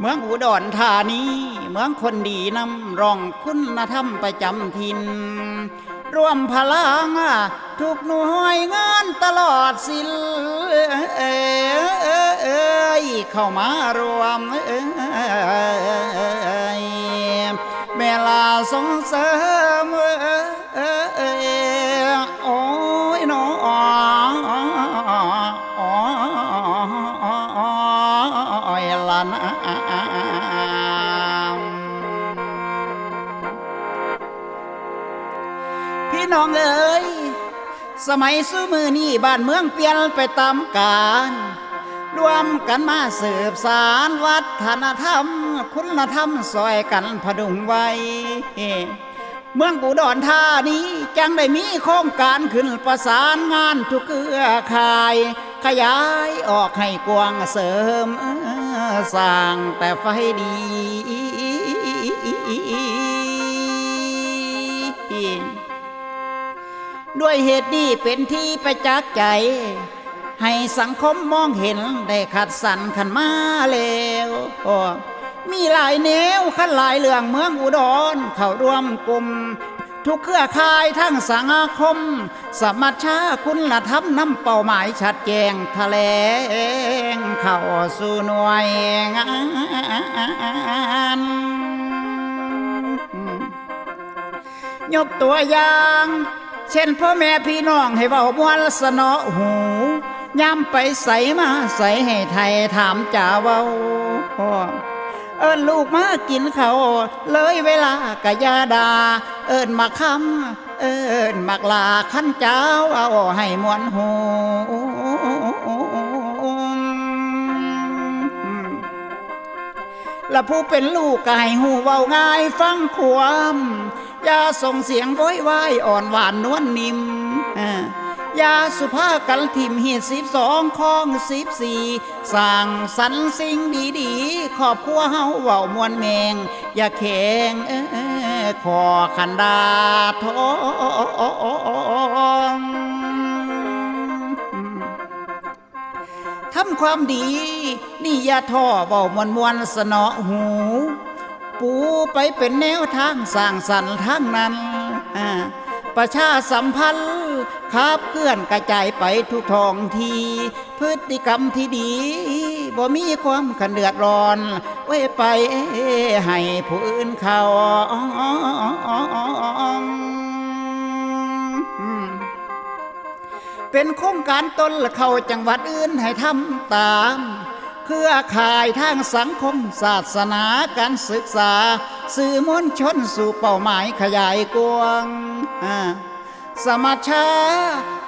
เมืองอุดรธานีเมืองคนดีนำร้องคุณธรรมประจำถิ่นร่วมพลังทุกหน่วยงานตลอดสิ้นเอยเข้ามารวมเอยเวลาสงเสริม น้องเอ๋ยสมัยสู้มือนี่บ้านเมืองเปลี่ยนไปตามกาลรวมกันมาสืบสารวัฒนธรรม คุณธรรมซอยกันพดุงไว้ เมืองอุดรธานีจังได้มีโครงการขึ้นประสานงานทุกเครือข่าย ขยายออกให้กว้างเสริมสร้างแต่ไฟดี ด้วยเหตุนี้เป็นที่ประจักษ์ใจ ให้สังคมมองเห็นได้ขัดสันขันมาแล้วมีหลายแนวขันหลายเรื่องเมืองอุดรเข้าร่วมกลุ่มทุกเครือข่ายทั้งสังคม สมัชชาคุณธรรมนำเป้าหมายชัดแจงแถลงเข้าสู่หน่วยงานยกตัวอย่าง เช่นพ่อแม่พี่น้องให้เว้ามวนสนอหูย้ำไปใสมาใสให้ไทยถามจ่าเว้าเอิ้นลูกมากินเขา เลยเวลากะยาดา เอิ้นมาคำเอิ้นมักลาขั้นเจ้าเอาให้มวนหูและผู้เป็นลูกก็ให้หูเว้าง่ายฟังความ อย่าส่งเสียงโวยวายอ่อนหวานนวลนิ่มอย่าสุภาพกันทิมเหีดสิบสองคองสิบสี่สร้างสรรสิ่งดีๆขอบครัวเฮาเว้ามวนแมง อย่าแข็งเออขอขันดาทองทำความดี นี่อย่าท้อเบามวนมวนสนอหู ปูไปเป็นแนวทางสร้างสรรค์ทางนั้น ประชาสัมพันธ์ขับเคลื่อนกระจายไปทุกท้องทีพฤติกรรมที่ดีบ่มีความขันเดือดร้อนไว้ไปให้ผู้อื่นเขาเป็นโครงการต้นและเข้าจังหวัดอื่นให้ทำตาม เครือข่ายทางสังคมศาสนาการศึกษา สื่อมวลชนสู่เป้าหมายขยายกว้างอ่าสมัชชา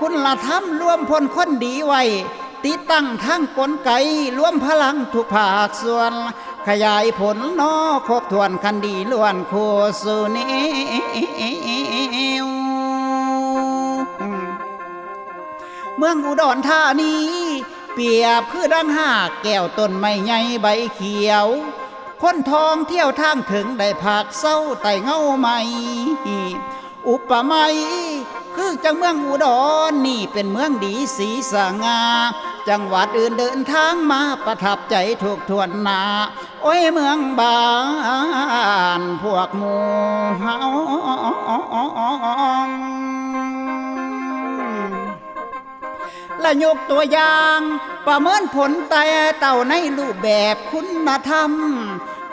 คุณธรรมร่วมพลคนดีไว้ ติดตั้งทั้งกลไกร่วมพลังทุกภาคส่วน ขยายผลนอครบถ้วนคันดีล้วนโคสุเนวเมืองอุดรธานี เปียบคือดังหากแก้วต้นไม้ใหญ่ใบเขียว คนทองเที่ยวทางถึงได้ผักเศร้าไต่เงาใหม่ อุปมาคือจังเมืองอุดรนี่เป็นเมืองดีสีสง่าจังหวัดอื่นเดินทางมาประทับใจทุกทวนนาโอ้ยเมืองบานพวกหมู่เฮา และยกตัวอย่าง ประเมินผลแต่เต่าในรูปแบบคุณธรรม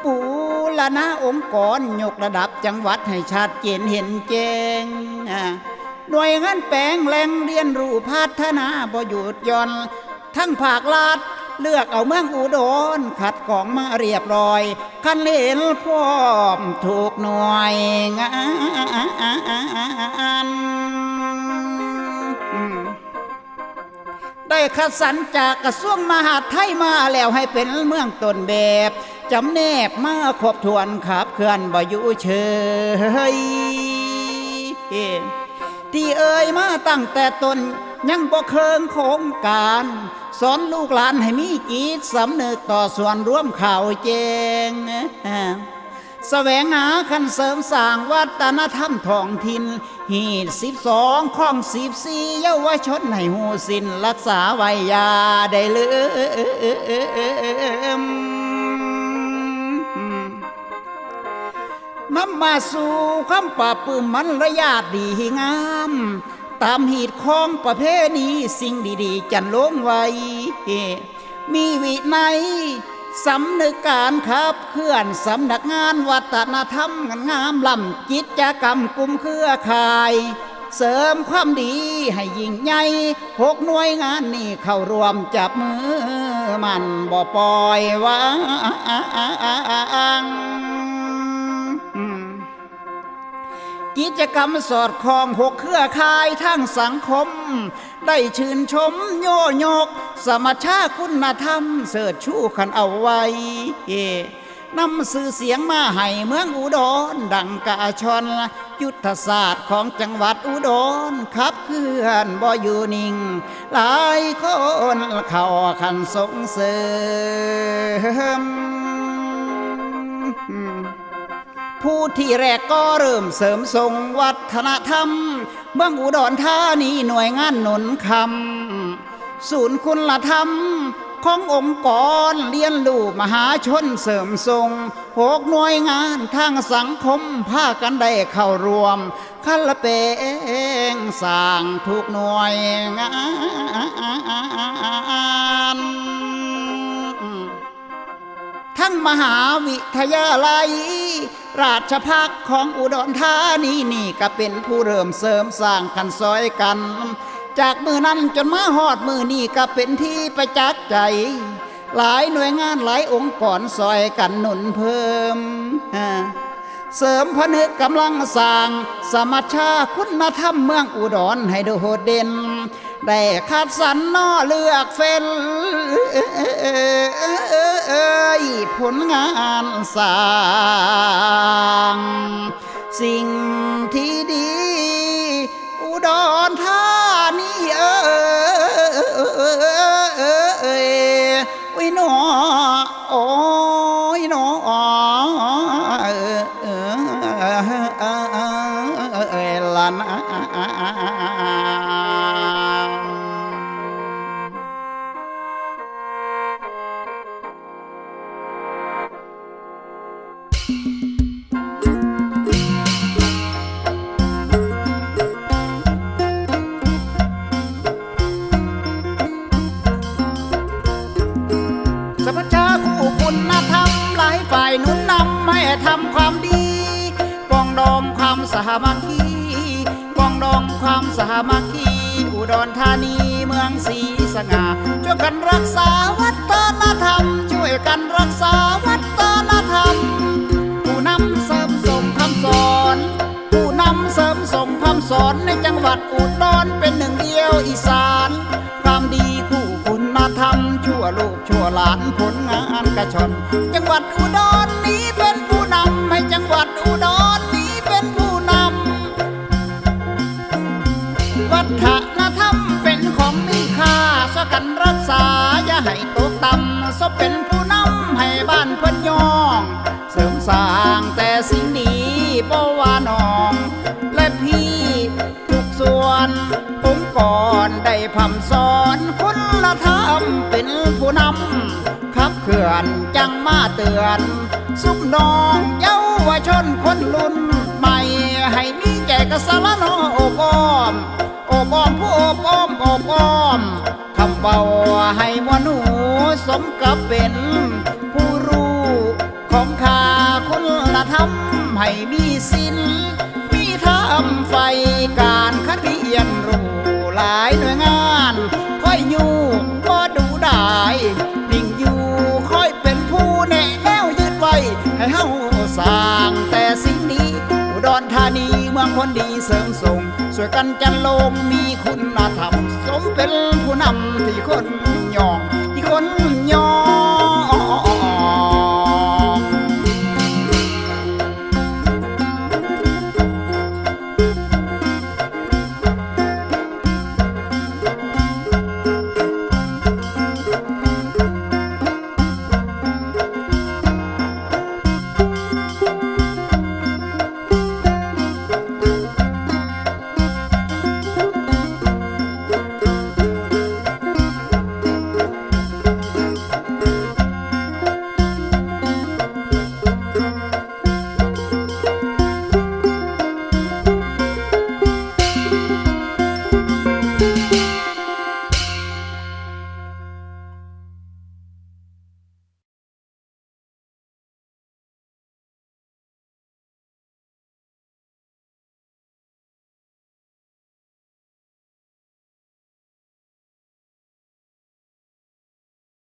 ปูละนะองค์กรยกระดับจังหวัดให้ชัดเจนเห็นแจ้งหน่วยงานแปลงแหล่งเรียนรู้พัฒนาบ่หยุดหย่อน ทั้งภาครัฐเลือกเอาเมืองอุดรขัดกองมาเรียบร้อย คันเล่นพร้อมถูกหน่วยงาน ได้คัดสรรจากกระทรวงมหาดไทยมาแล้วให้เป็นเมืองต้นแบบจำแนบมาครบถ้วนขับเคลื่อนบ่อยู่เฉยที่เอ่ยมาตั้งแต่ต้นยังบ่เคิงโครงการ สอนลูกหลานให้มีจิตสำนึกต่อส่วนร่วมข่าวแจง แสวงหาคันเสริมสร้างวัฒนธรรมท้องถิ่นหีดสิบสองข้องสิบสี่เยาวชนให้หูสินรักษาไว้ยาได้ลืมนำมาสู่ความปราบปลื้มมันระยาดีงาม ตามหีดของประเพณีสิ่งดีๆ จันลงไว้ มีวินัย สำนึกการขับเคลื่อนสำนักงานวัฒนธรรมงามล้ำกิจกรรมกลุ่มเครือข่าย เสริมความดีให้ยิ่งใหญ่หกหน่วยงานนี่เข้ารวมจับมือมันบ่ปล่อยวาง กิจกรรมสอดคล้องหกเครือข่ายทั้งสังคม ได้ชื่นชมโยโยก สมชาคุณธรรม เสิร์ชชูขันเอาไว้นำสื่อเสียงมาให้เมืองอุดร ดังกาชอนยุทธศาสตร์ของจังหวัดอุดรขับเคลื่อนบ่อยู่นิ่ง หลายคนเข้าขันสงเสริม ผู้ที่แรกก็เริ่มเสริมทรงวัฒนธรรม เมืองอุดรธานีหน่วยงานหนุนคำศูนย์คุณธรรมขององค์กรเรียนรู้มหาชนเสริมทรงหกหน่วยงานทางสังคมพาคกันได้เข้ารวมคันละเปงสร้างทุกหน่วยงาน ทั้งมหาวิทยาลัย ราชพักของอุดรธานีนี่ก็เป็นผู้เริ่มเสริมสร้างกันซอยกัน จากมือนั้นจนมาหอดมือนี่ก็เป็นที่ประจักษ์ใจ หลายหน่วยงานหลายองค์กรซอยกันหนุนเพิ่มเสริมพนึกกำลังสร้าง สมัชชาคุณธรรมเมืองอุดรให้โดดเด่น ได้คัดสรรนอเลือกเฟ้นผลงานสร้างสิ่ง นุนนำให้ทำความดีปองดองความสามัคคีปองดองความสามัคคีอุดรธานีเมืองศรีสง่าช่วยกันรักษาวัฒนธรรม ช่วยกันรักษาวัฒนธรรม ผู้นำเสริมส่งคำสอน ผู้นำเสริมส่งคำสอนในจังหวัดอุดรเป็นหนึ่งเดียวอีสาน ความดีคู่คุณธรรม ชั่วลูกชั่วหลานผลงานกระชอนจังหวัดอุดรนี้เป็น น้องเยาวชนคนรุ่นใหม่ ให้มีใจกสารนอโอบอ้อมโอบอ้อมผู้โอบอ้อมโอบอ้อมคำเบาให้มวหนูสมกับเป็นผู้รู้ของข้าคุณธรรมให้มีสินมีธรรมไฟการคัดเรียนรู้หลายหน่วยงาน ส่วยกันจันลงมีคุณธรรมสมเป็นผู้นำที่คนยองที่คน